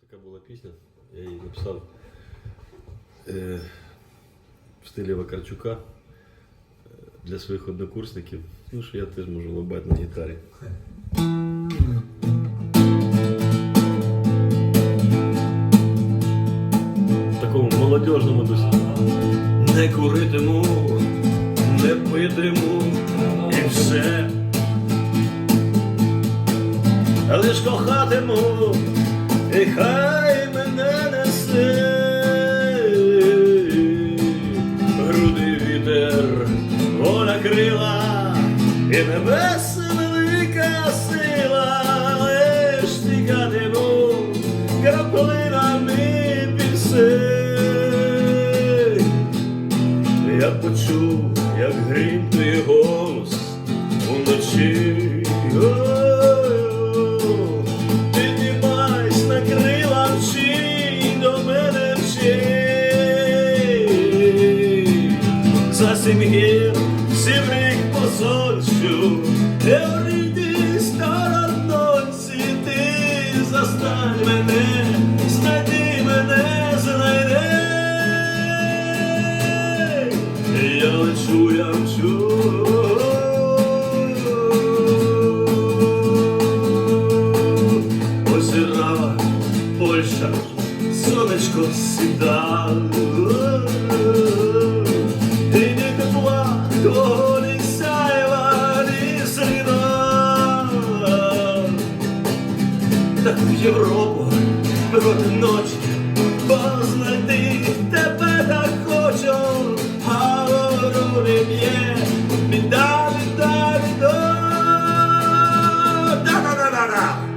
така була пісня, я її написав е, в стилі Вакарчука е, для своїх однокурсників. Ну, що я теж можу лобати на гітарі. Такому молодіжному дусі. Не куритиму, не питиму і все. Лиш кохатиму, і хай мене несе. Груди вітер, воля крила, і небес велика сила, лиш тікатиму краплинами пісень. Я почув, як грім твій голос уночі. За сім гір, сім рік посольщу, я орійді сторононці, ти застань мене, знайди мене, знайди. Я лечу, я мчу. Польща, сонечко сіда. Європу проти ночі, бо тебе так хочу, а рів'є, біда, біда, біда. Да-да-да-да-да!